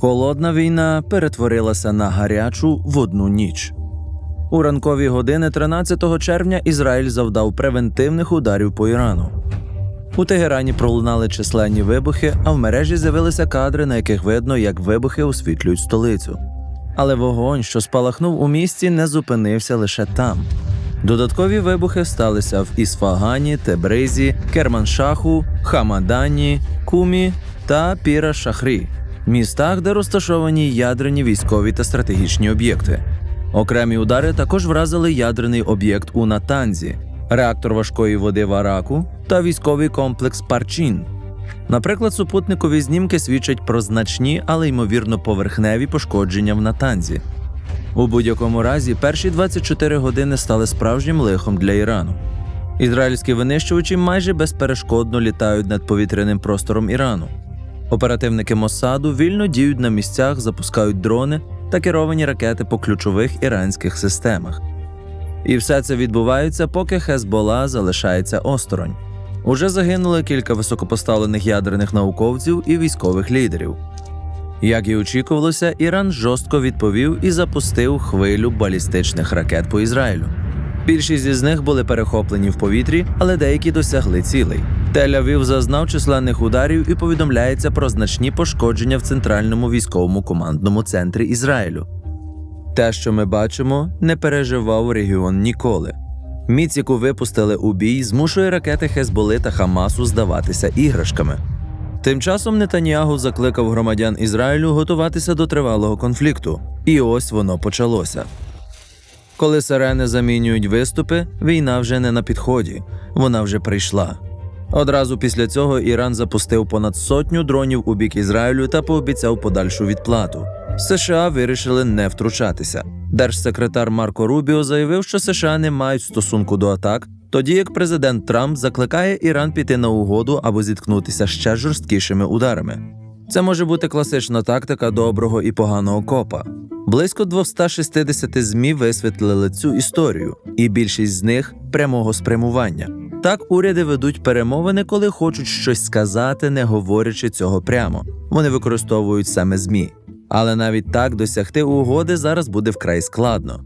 Холодна війна перетворилася на гарячу в одну ніч. У ранкові години 13 червня Ізраїль завдав превентивних ударів по Ірану. У Тегерані пролунали численні вибухи, а в мережі з'явилися кадри, на яких видно, як вибухи освітлюють столицю. Але вогонь, що спалахнув у місті, не зупинився лише там. Додаткові вибухи сталися в Ісфагані, Тебризі, Керманшаху, Хамадані, Кумі та Піра Шахрі, містах, де розташовані ядерні військові та стратегічні об'єкти. Окремі удари також вразили ядерний об'єкт у Натанзі, реактор важкої води в Араку та військовий комплекс Парчин. Наприклад, супутникові знімки свідчать про значні, але ймовірно поверхневі пошкодження в Натанзі. У будь-якому разі, перші 24 години стали справжнім лихом для Ірану. Ізраїльські винищувачі майже безперешкодно літають над повітряним простором Ірану. Оперативники Моссаду вільно діють на місцях, запускають дрони та керовані ракети по ключових іранських системах. І все це відбувається, поки Хезбола залишається осторонь. Уже загинули кілька високопоставлених ядерних науковців і військових лідерів. Як і очікувалося, Іран жорстко відповів і запустив хвилю балістичних ракет по Ізраїлю. Більшість із них були перехоплені в повітрі, але деякі досягли цілей. Тель-Авів зазнав численних ударів і повідомляється про значні пошкодження в центральному військовому командному центрі Ізраїлю. Те, що ми бачимо, не переживав регіон ніколи. Міць, яку випустили у бій, змушує ракети Хезболи та Хамасу здаватися іграшками. Тим часом Нетаньягу закликав громадян Ізраїлю готуватися до тривалого конфлікту, і ось воно почалося. Коли сирени замінюють виступи, війна вже не на підході, вона вже прийшла. Одразу після цього Іран запустив понад сотню дронів у бік Ізраїлю та пообіцяв подальшу відплату. США вирішили не втручатися. Держсекретар Марко Рубіо заявив, що США не мають стосунку до атак, тоді як президент Трамп закликає Іран піти на угоду або зіткнутися ще жорсткішими ударами. Це може бути класична тактика доброго і поганого копа. Близько 260 ЗМІ висвітлили цю історію, і більшість з них прямого спрямування. Так уряди ведуть перемовини, коли хочуть щось сказати, не говорячи цього прямо. Вони використовують саме ЗМІ. Але навіть так досягти угоди зараз буде вкрай складно.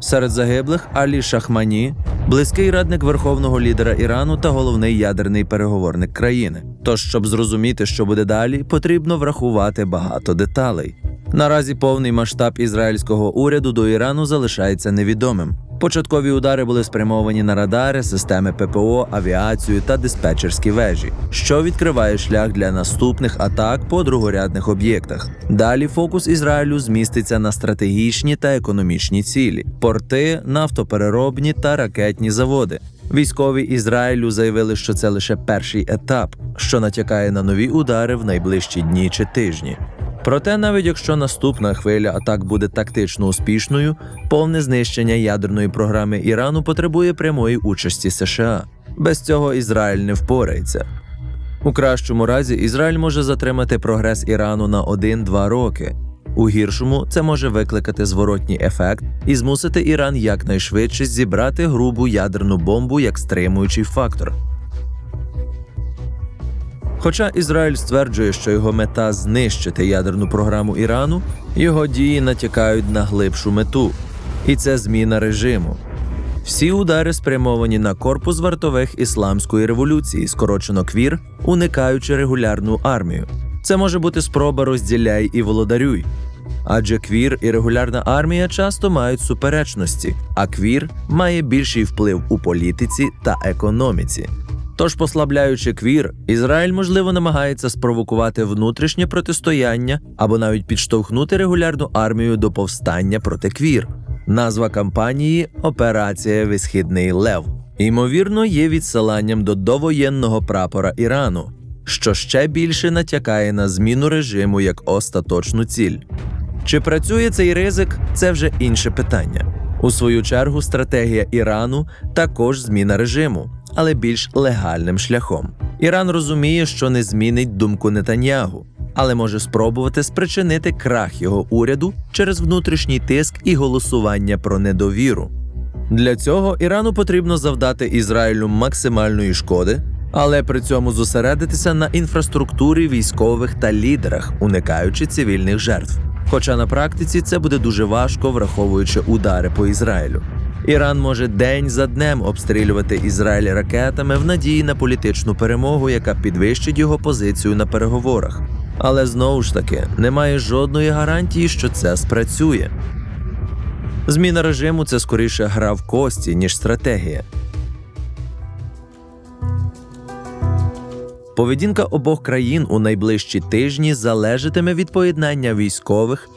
Серед загиблих Алі Шахмані, близький радник верховного лідера Ірану та головний ядерний переговорник країни. Тож, щоб зрозуміти, що буде далі, потрібно врахувати багато деталей. Наразі повний масштаб ізраїльського уряду до Ірану залишається невідомим. Початкові удари були спрямовані на радари, системи ППО, авіацію та диспетчерські вежі, що відкриває шлях для наступних атак по другорядних об'єктах. Далі фокус Ізраїлю зміститься на стратегічні та економічні цілі: порти, нафтопереробні та ракетні заводи. Військові Ізраїлю заявили, що це лише перший етап, що натякає на нові удари в найближчі дні чи тижні. Проте, навіть якщо наступна хвиля атак буде тактично успішною, повне знищення ядерної програми Ірану потребує прямої участі США. Без цього Ізраїль не впорається. У кращому разі Ізраїль може затримати прогрес Ірану на 1-2 роки. У гіршому це може викликати зворотній ефект і змусити Іран якнайшвидше зібрати грубу ядерну бомбу як стримуючий фактор. Хоча Ізраїль стверджує, що його мета знищити ядерну програму Ірану, його дії натякають на глибшу мету, і це зміна режиму. Всі удари спрямовані на корпус вартових ісламської революції, скорочено квір, уникаючи регулярну армію. Це може бути спроба розділяй і володарюй. Адже квір і регулярна армія часто мають суперечності, а квір має більший вплив у політиці та економіці. Тож, послабляючи квір, Ізраїль, можливо, намагається спровокувати внутрішнє протистояння або навіть підштовхнути регулярну армію до повстання проти квір. Назва кампанії Операція Висхідний Лев. Ймовірно, є відсиланням до довоєнного прапора Ірану, що ще більше натякає на зміну режиму як остаточну ціль. Чи працює цей ризик, це вже інше питання. У свою чергу, стратегія Ірану також зміна режиму, але більш легальним шляхом. Іран розуміє, що не змінить думку Нетаньягу, але може спробувати спричинити крах його уряду через внутрішній тиск і голосування про недовіру. Для цього Ірану потрібно завдати Ізраїлю максимальної шкоди, але при цьому зосередитися на інфраструктурі військових та лідерах, уникаючи цивільних жертв. Хоча на практиці це буде дуже важко, враховуючи удари по Ізраїлю. Іран може день за днем обстрілювати Ізраїль ракетами в надії на політичну перемогу, яка підвищить його позицію на переговорах. Але знову ж таки немає жодної гарантії, що це спрацює. Зміна режиму це скоріше гра в кості, ніж стратегія. Поведінка обох країн у найближчі тижні залежатиме від поєднання військових,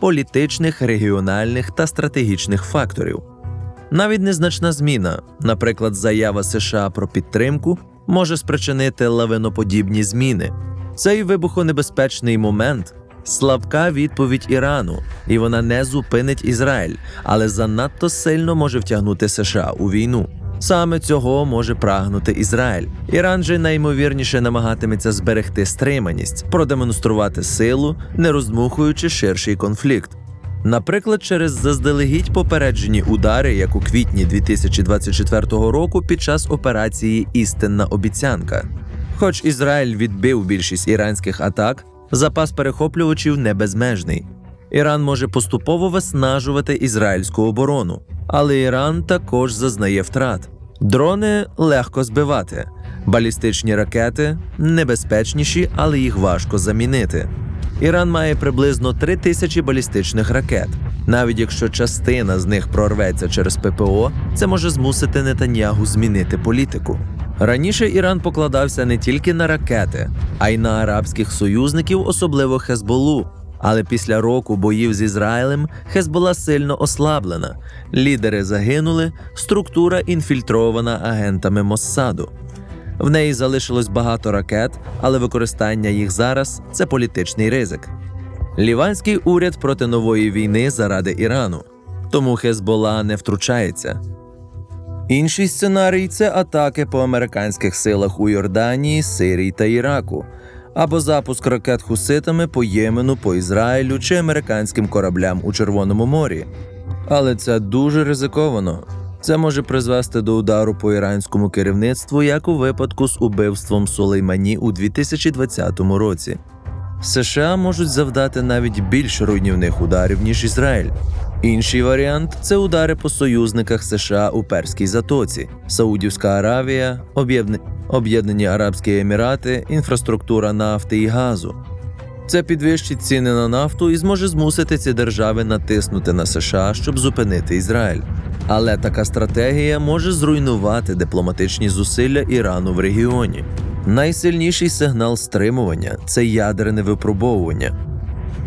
політичних, регіональних та стратегічних факторів. Навіть незначна зміна, наприклад, заява США про підтримку, може спричинити лавиноподібні зміни. Цей вибухонебезпечний момент слабка відповідь Ірану, і вона не зупинить Ізраїль, але занадто сильно може втягнути США у війну. Саме цього може прагнути Ізраїль. Іран же наймовірніше намагатиметься зберегти стриманість, продемонструвати силу, не роздмухуючи ширший конфлікт. Наприклад, через заздалегідь попереджені удари, як у квітні 2024 року під час операції Істинна обіцянка. Хоч Ізраїль відбив більшість іранських атак, запас перехоплювачів не безмежний. Іран може поступово виснажувати ізраїльську оборону, але Іран також зазнає втрат. Дрони легко збивати, балістичні ракети небезпечніші, але їх важко замінити. Іран має приблизно 3 тисячі балістичних ракет. Навіть якщо частина з них прорветься через ППО, це може змусити Нетаньягу змінити політику. Раніше Іран покладався не тільки на ракети, а й на арабських союзників, особливо Хезболу. Але після року боїв з Ізраїлем Хезбола сильно ослаблена. Лідери загинули, структура інфільтрована агентами Моссаду. В неї залишилось багато ракет, але використання їх зараз це політичний ризик. Ліванський уряд проти нової війни заради Ірану, тому Хезбола не втручається. Інший сценарій це атаки по американських силах у Йорданії, Сирії та Іраку, або запуск ракет хуситами по Ємену, по Ізраїлю чи американським кораблям у Червоному морі. Але це дуже ризиковано. Це може призвести до удару по іранському керівництву, як у випадку з убивством Сулеймані у 2020 році. США можуть завдати навіть більш руйнівних ударів, ніж Ізраїль. Інший варіант це удари по союзниках США у Перській затоці, Саудівська Аравія, Об'єднані Арабські Емірати, інфраструктура нафти і газу. Це підвищить ціни на нафту і зможе змусити ці держави натиснути на США, щоб зупинити Ізраїль. Але така стратегія може зруйнувати дипломатичні зусилля Ірану в регіоні. Найсильніший сигнал стримування це ядерне випробовування.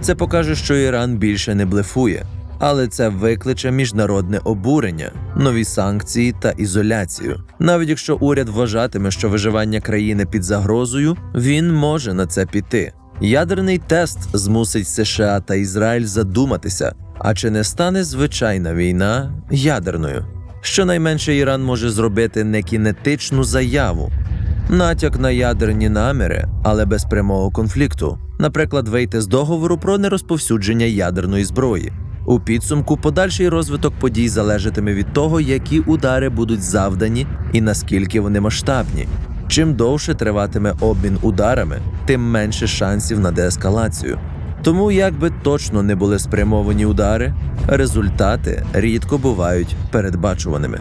Це покаже, що Іран більше не блефує, але це викличе міжнародне обурення, нові санкції та ізоляцію. Навіть якщо уряд вважатиме, що виживання країни під загрозою, він може на це піти. Ядерний тест змусить США та Ізраїль задуматися, а чи не стане звичайна війна ядерною? Щонайменше Іран може зробити не кінетичну заяву, натяк на ядерні наміри, але без прямого конфлікту, наприклад, вийти з договору про нерозповсюдження ядерної зброї. У підсумку подальший розвиток подій залежатиме від того, які удари будуть завдані і наскільки вони масштабні. Чим довше триватиме обмін ударами, тим менше шансів на деескалацію. Тому, як би точно не були спрямовані удари, результати рідко бувають передбачуваними.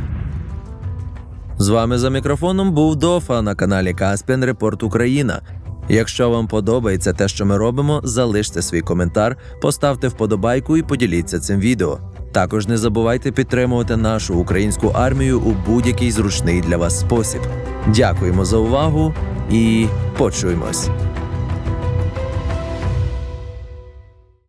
З вами за мікрофоном був Дофа на каналі Каспіан Репорт Україна. Якщо вам подобається те, що ми робимо, залиште свій коментар, поставте вподобайку і поділіться цим відео. Також не забувайте підтримувати нашу українську армію у будь-який зручний для вас спосіб. Дякуємо за увагу і почуємось.